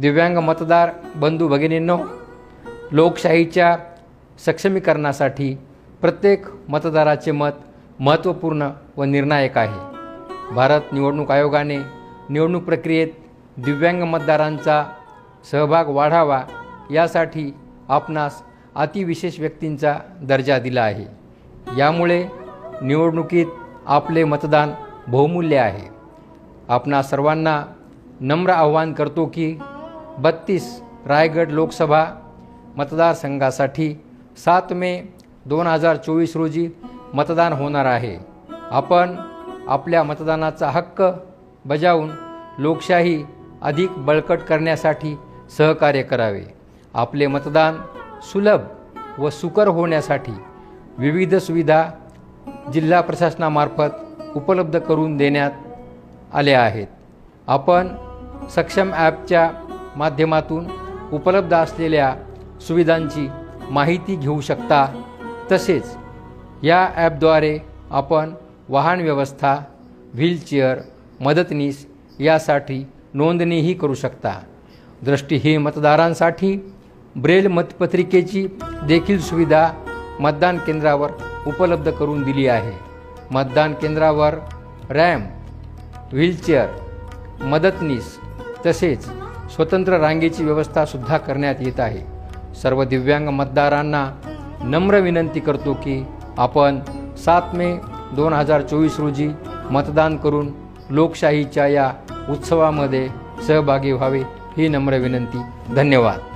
दिव्यांग मतदार बंधू भगिनींनो लोकशाहीच्या सक्षमीकरणासाठी प्रत्येक मतदाराचे मत महत्त्वपूर्ण व निर्णायक आहे. भारत निवडणूक आयोगाने निवडणूक प्रक्रियेत दिव्यांग मतदारांचा सहभाग वाढावा यासाठी आपणास अतिविशेष व्यक्तींचा दर्जा दिला आहे. यामुळे निवडणुकीत आपले मतदान बहुमूल्य आहे. आपणा सर्वांना नम्र आव्हान करतो की बत्तीस रायगड लोकसभा मतदारसंघासाठी सात मे दोन हजार चोवीस रोजी मतदान होणार आहे. आपण आपल्या मतदानाचा हक्क बजावून लोकशाही अधिक बळकट करण्यासाठी सहकार्य करावे. आपले मतदान सुलभ व सुकर होण्यासाठी विविध सुविधा जिल्हा प्रशासनामार्फत उपलब्ध करून देण्यात आल्या आहेत. आपण सक्षम ॲपच्या माध्यमातून उपलब्ध असलेल्या सुविधांची माहिती घेऊ शकता. तसेच या ॲपद्वारे आपण वाहन व्यवस्था व्हीलचेअर मदतनीस यासाठी नोंदणीही करू शकता. दृष्टीहीन मतदारांसाठी ब्रेल मतपत्रिकेची देखील सुविधा मतदान केंद्रावर उपलब्ध करून दिली आहे. मतदान केंद्रावर रॅम व्हीलचेअर मदतनीस तसेच स्वतंत्र रांगेची व्यवस्थासुद्धा करण्यात येत आहे. सर्व दिव्यांग मतदारांना नम्र विनंती करतो की आपण सात मे दोन हजार चोवीस रोजी मतदान करून लोकशाहीच्या या उत्सवामध्ये सहभागी व्हावे ही नम्र विनंती. धन्यवाद.